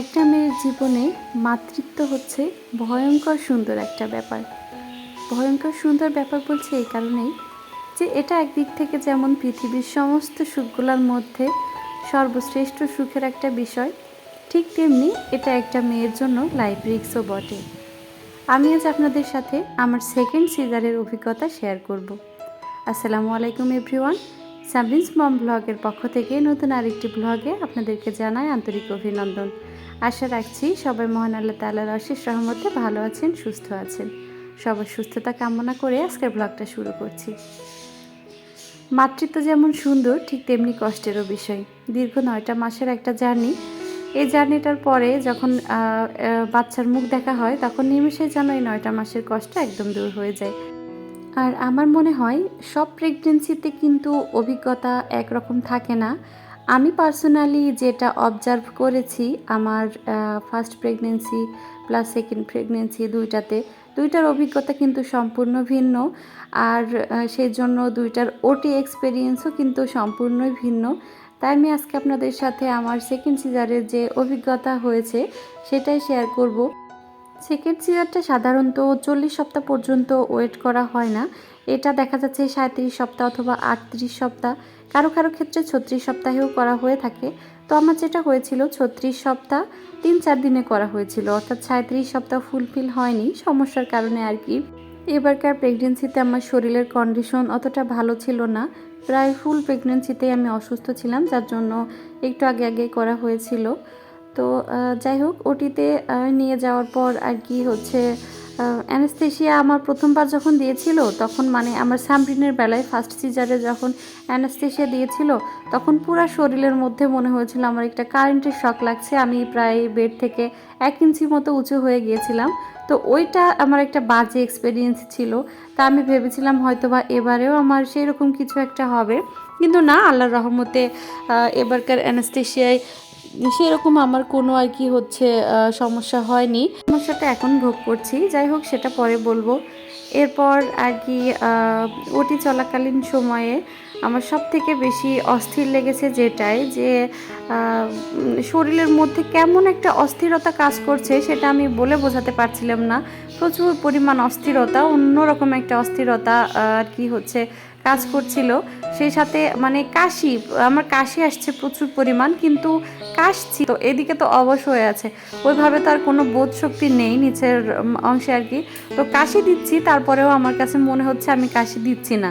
একটা মেয়ের জীবনে মাতৃত্ব হচ্ছে ভয়ঙ্কর সুন্দর একটা ব্যাপার। ভয়ঙ্কর সুন্দর ব্যাপার বলছে এই কারণেই যে এটা একদিক থেকে যেমন পৃথিবীর সমস্ত সুখগুলোর মধ্যে সর্বশ্রেষ্ঠ সুখের একটা বিষয়, ঠিক তেমনি এটা একটা মেয়ের জন্য লাইফ রিক্সও বটে। আমি আজ আপনাদের সাথে আমার সেকেন্ড সিজারের অভিজ্ঞতা শেয়ার করব। আসসালামু আলাইকুম এভরিওয়ান সাবরিন্স মম ব্লগের পক্ষ থেকে নতুন আরেকটি ব্লগে আপনাদেরকে জানাই আন্তরিক অভিনন্দন। আশা রাখছি সবাই মহান আল্লাহ তাল্লাহর অশেষ রহমতে ভালো আছেন, সুস্থ আছেন। সবার সুস্থতা কামনা করে আজকের ব্লগটা শুরু করছি। মাতৃত্ব যেমন সুন্দর, ঠিক তেমনি কষ্টেরও বিষয়। দীর্ঘ নয়টা মাসের একটা জার্নি। এই জার্নিটার পরে যখন বাচ্চার মুখ দেখা হয়, তখন নিমেষে যেন এই নয়টা মাসের কষ্ট একদম দূর হয়ে যায়। আর আমার মনে হয় সব প্রেগনেন্সিতে কিন্তু অভিজ্ঞতা একরকম থাকে না। আমি পার্সোনালি যেটা অবজার্ভ করেছি আমার first pregnancy plus second pregnancy দুইটাতে, দুইটার অভিজ্ঞতা কিন্তু সম্পূর্ণ ভিন্ন আর সেই জন্য দুইটার ওটি এক্সপেরিয়েন্সও কিন্তু সম্পূর্ণই ভিন্ন। তাই আমি আজকে আপনাদের সাথে আমার সেকেন্ড সিজারের যে অভিজ্ঞতা হয়েছে সেটাই শেয়ার করব। সেকেন্ড সিজারটা সাধারণত চল্লিশ সপ্তাহ পর্যন্ত ওয়েট করা হয় না। এটা দেখা যাচ্ছে সাঁত্রিশ সপ্তাহ অথবা আটত্রিশ সপ্তাহ। কারও কারও ক্ষেত্রে ছত্রিশ সপ্তাহেও করা হয়ে থাকে। তো আমার যেটা হয়েছিল, ছত্রিশ সপ্তাহ তিন চার দিনে করা হয়েছিল। অর্থাৎ সাঁত্রিশ সপ্তাহ ফুলফিল হয়নি, সমস্যার কারণে আর কি। এবারকার প্রেগনেন্সিতে আমার শরীরের কন্ডিশন অতটা ভালো ছিল না। প্রায় ফুল প্রেগনেন্সিতেই আমি অসুস্থ ছিলাম, যার জন্য একটু আগে আগে করা হয়েছিল। তো যাই হোক, ওটিতে নিয়ে যাওয়ার পর আর কি হচ্ছে অ্যানাস্থেশিয়া আমার প্রথমবার যখন দিয়েছিল, তখন মানে আমার সামরিনের বেলায় ফার্স্ট সিজারে যখন অ্যানাস্থেশিয়া দিয়েছিল, তখন পুরো শরীরের মধ্যে মনে হয়েছিল আমার একটা কারেন্টের শক লাগছে। আমি প্রায় বেড থেকে এক ইঞ্চি মতো উঁচু হয়ে গিয়েছিলাম। তো, ওইটা আমার একটা বাজে এক্সপিরিয়েন্স ছিল। তা আমি ভেবেছিলাম হয়তো বা এবারেও আমার সেই রকম কিছু একটা হবে। কিন্তু না, আল্লাহর রহমতে এবারকার অ্যানাস্থেশিয়ায় সেরকম আমার কোনো আর কি হচ্ছে সমস্যা হয়নি। সমস্যাটা এখন ভোগ করছি। যাই হোক, সেটা পরে বলব। এরপর আর কি ওটি চলাকালীন সময়ে আমার সব থেকে বেশি অস্থির লেগেছে যেটাই যে শরীরের মধ্যে কেমন একটা অস্থিরতা কাজ করছে সেটা আমি বলে বোঝাতে পারছিলাম না। প্রচুর পরিমাণ অস্থিরতা, অন্যরকম একটা অস্থিরতা আর কি হচ্ছে কাজ করছিল, সেই সাথে মানে কাশি, আমার কাশি আসছে প্রচুর পরিমাণ, কিন্তু কাশছি তো, এদিকে তো অবশ হয়ে আছে। ওইভাবে তো আর কোনো বোধ শক্তি নেই নিচের অংশে আর কি। তো কাশি দিচ্ছি, তারপরেও আমার কাছে মনে হচ্ছে আমি কাশি দিচ্ছি না।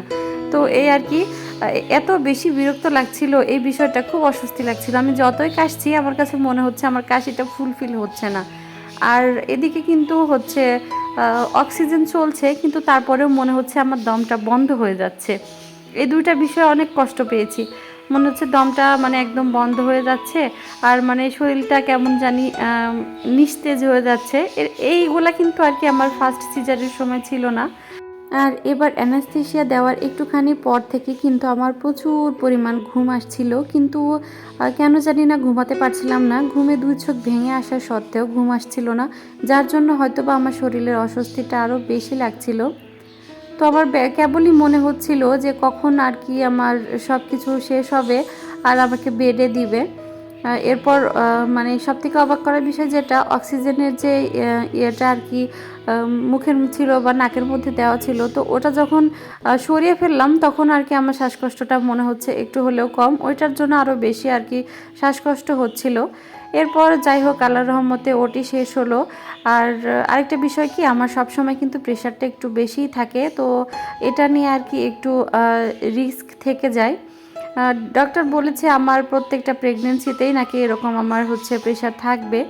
তো এই আর কি, এত বেশি বিরক্ত লাগছিল, এই বিষয়টা খুব অস্বস্তি লাগছিল। আমি যতই কাশছি, আমার কাছে মনে হচ্ছে আমার কাশিটা ফুলফিল হচ্ছে না। আর এদিকে কিন্তু হচ্ছে অক্সিজেন চলছে, কিন্তু তারপরেও মনে হচ্ছে আমার দমটা বন্ধ হয়ে যাচ্ছে। এই দুইটা বিষয়ে অনেক কষ্ট পেয়েছি। মনে হচ্ছে দমটা মানে একদম বন্ধ হয়ে যাচ্ছে, আর মানে শরীরটা কেমন জানি নিস্তেজ হয়ে যাচ্ছে। এইগুলা কিন্তু আর কি আমার ফার্স্ট সিজারের সময় ছিল না। আর এবার অ্যানাস্থেশিয়া দেওয়ার একটুখানি পর থেকে কিন্তু আমার প্রচুর পরিমাণ ঘুম আসছিল। কিন্তু কেন জানি না ঘুমাতে পারছিলাম না। ঘুমে দুই চোখ ভেঙে আসা সত্ত্বেও ঘুম আসছিল না। যার জন্য হয়তো বা আমার শরীরের অস্বস্তিটা আরও বেশি লাগছিল। তো আমার কেবলই মনে হচ্ছিল যে কখন আর কি আমার সব কিছু শেষ হবে আর আমাকে বেডে দিবে। এরপর মানে সব থেকে অবাক করার বিষয় যেটা, অক্সিজেনের যে ইয়েটা আর কি মুখের ছিল বা নাকের মধ্যে দেওয়া ছিল, তো ওটা যখন সরিয়ে ফেললাম, তখন আর কি আমার শ্বাসকষ্টটা মনে হচ্ছে একটু হলেও কম। ওইটার জন্য আরও বেশি আর কি শ্বাসকষ্ট হচ্ছিল। এরপর যাই হোক আল্লাহ রহমতে ওটি শেষ হলো। আর আরেকটা বিষয় কি, আমার সব সময় কিন্তু প্রেশারটা একটু বেশিই থাকে, তো এটা নিয়ে আর কি একটু রিস্ক থেকে যায়। ডক্টর বলেছে আমার প্রত্যেকটা প্রেগনেন্সিতেই নাকি এরকম আমার হচ্ছে প্রেশার থাকবে।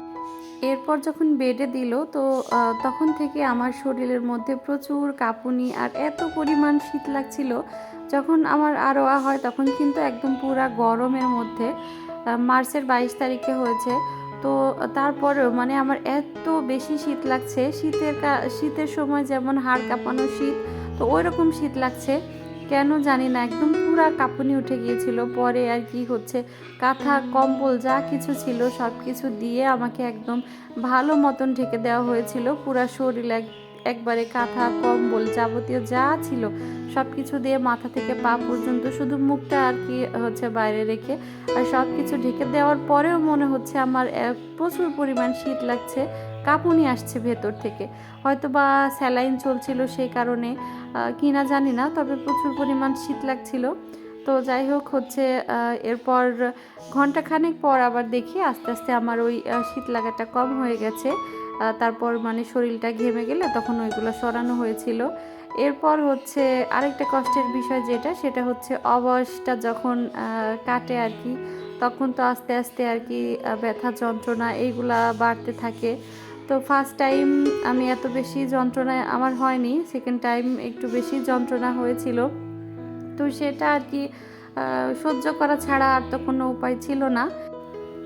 এরপর যখন বেডে দিল, তো তখন থেকে আমার শরীরের মধ্যে প্রচুর কাঁপুনি আর এত পরিমাণ শীত লাগছিল। যখন আমার আরোয়া হয়, তখন কিন্তু একদম পুরা গরমের মধ্যে মার্চের বাইশ তারিখে হয়েছে। তো, তারপরেও মানে আমার এত বেশি শীত লাগছে, শীতের শীতের সময় যেমন হাড় কাঁপানো শীত, তো ওই রকম শীত লাগছে। কেন জানি না, একদম পুরা কাঁপুনি উঠে গিয়েছিল। পরে আর কি হচ্ছে, কাঁথা, কম্বল, যা কিছু ছিল সব কিছু দিয়ে আমাকে একদম ভালো মতন ঢেকে দেওয়া হয়েছিল। পুরা শরীর এক, একবারে কাঁথা, কম্বল যাবতীয় যা ছিল সব কিছু দিয়ে মাথা থেকে পা পর্যন্ত, শুধু মুখটা আর কি হচ্ছে বাইরে রেখে। আর সব কিছু ঢেকে দেওয়ার পরেও মনে হচ্ছে আমার প্রচুর পরিমাণ শীত লাগছে। কাঁপুনি আসছে ভেতর থেকে। হয়তো বা স্যালাইন চলছিল সেই কারণে কিনা জানি না, তবে প্রচুর পরিমাণ শীত লাগছিল। তো যাই হোক হচ্ছে এরপর ঘন্টাখানেক পর আবার দেখি আস্তে আস্তে আমার ওই শীত লাগাটা কম হয়ে গেছে। তারপর মানে শরীরটা ঘেমে গেলে তখন ওইগুলো সরানো হয়েছিল। এরপর হচ্ছে আরেকটা কষ্টের বিষয় যেটা, সেটা হচ্ছে অবয়সটা যখন কাটে আর কি, তখন তো আস্তে আস্তে আর কি ব্যথা যন্ত্রণা এইগুলা বাড়তে থাকে। তো ফার্স্ট টাইম আমি এত বেশি যন্ত্রণায় আমার হয়নি সেকেন্ড টাইম একটু বেশি যন্ত্রণা হয়েছিল। তো সেটা আর কি সহ্য করা ছাড়া আর তো কোনো উপায় ছিল না।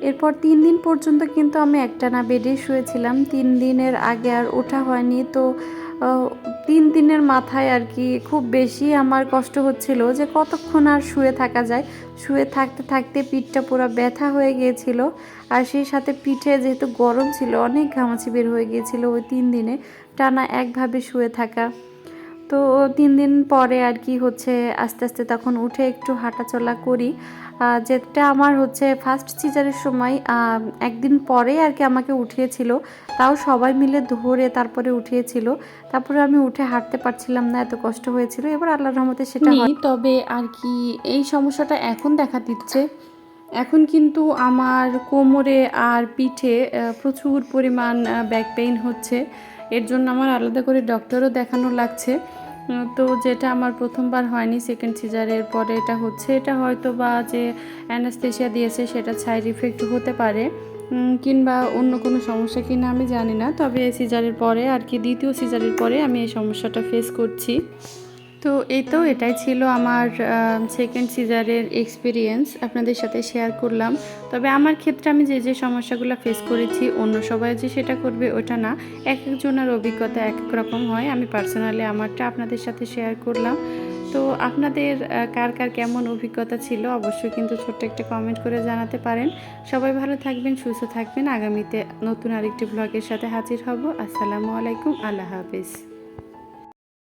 এরপর তিন দিন পর্যন্ত কিন্তু আমি একটানা বেডে শুয়েছিলাম। তিন দিনের আগে আর ওঠা হয়নি। তো তিন দিনের মাথায় আর কি খুব বেশি আমার কষ্ট হচ্ছিল যে কতক্ষণ আর শুয়ে থাকা যায়। শুয়ে থাকতে থাকতে পিঠটা পুরো ব্যথা হয়ে গিয়েছিল। আর সেই সাথে পিঠে যেহেতু গরম ছিল, অনেক ঘামাচি বের হয়ে গিয়েছিল ওই তিন দিনে। টানা একভাবে শুয়ে থাকা। তো তিন দিন পরে আর কি হচ্ছে আস্তে আস্তে তখন উঠে একটু হাঁটাচলা করি। যেটা আমার হচ্ছে ফার্স্ট সিজারের সময় একদিন পরে আর কি আমাকে উঠিয়েছিল। তাও সবাই মিলে ধরে তারপরে উঠিয়েছিল। তারপরে আমি উঠে হাঁটতে পারছিলাম না এত কষ্ট হয়েছিল। এবার আল্লাহর রহমতে সেটা হয় তবে আর কি এই সমস্যাটা এখন দেখা দিচ্ছে। এখন কিন্তু আমার কোমরে আর পিঠে প্রচুর পরিমাণ ব্যাক পেইন হচ্ছে। এর জন্য আমার আলাদা করে ডক্টরও দেখানো লাগছে। তো যেটা আমার প্রথমবার হয়নি সেকেন্ড সিজারের পরে এটা হচ্ছে। এটা হয়তো বা যে অ্যানাস্থেশিয়া দিয়েছে, সেটা সাইড ইফেক্ট হতে পারে কিংবা অন্য কোনো সমস্যা কিনা আমি জানি না। তবে সিজারের পরে আর কি, দ্বিতীয় সিজারের পরে আমি এই সমস্যাটা ফেস করছি। তো এই তো এটাই ছিল আমার সেকেন্ড সিজারের এক্সপিরিয়েন্স আপনাদের সাথে শেয়ার করলাম। তবে আমার ক্ষেত্রে আমি যে যে সমস্যাগুলো ফেস করেছি, অন্য সবাই যে সেটা করবে ওটা না। এক একজনের অভিজ্ঞতা এক এক রকম হয়। আমি পার্সোনালি আমারটা আপনাদের সাথে শেয়ার করলাম। তো আপনাদের কার কার কেমন অভিজ্ঞতা ছিল অবশ্যই কিন্তু ছোট্ট একটা কমেন্ট করে জানাতে পারেন। সবাই ভালো থাকবেন, সুস্থ থাকবেন। আগামীতে নতুন আরেকটি ব্লগের সাথে হাজির হব। আসসালামু আলাইকুম। আল্লাহ হাফিজ।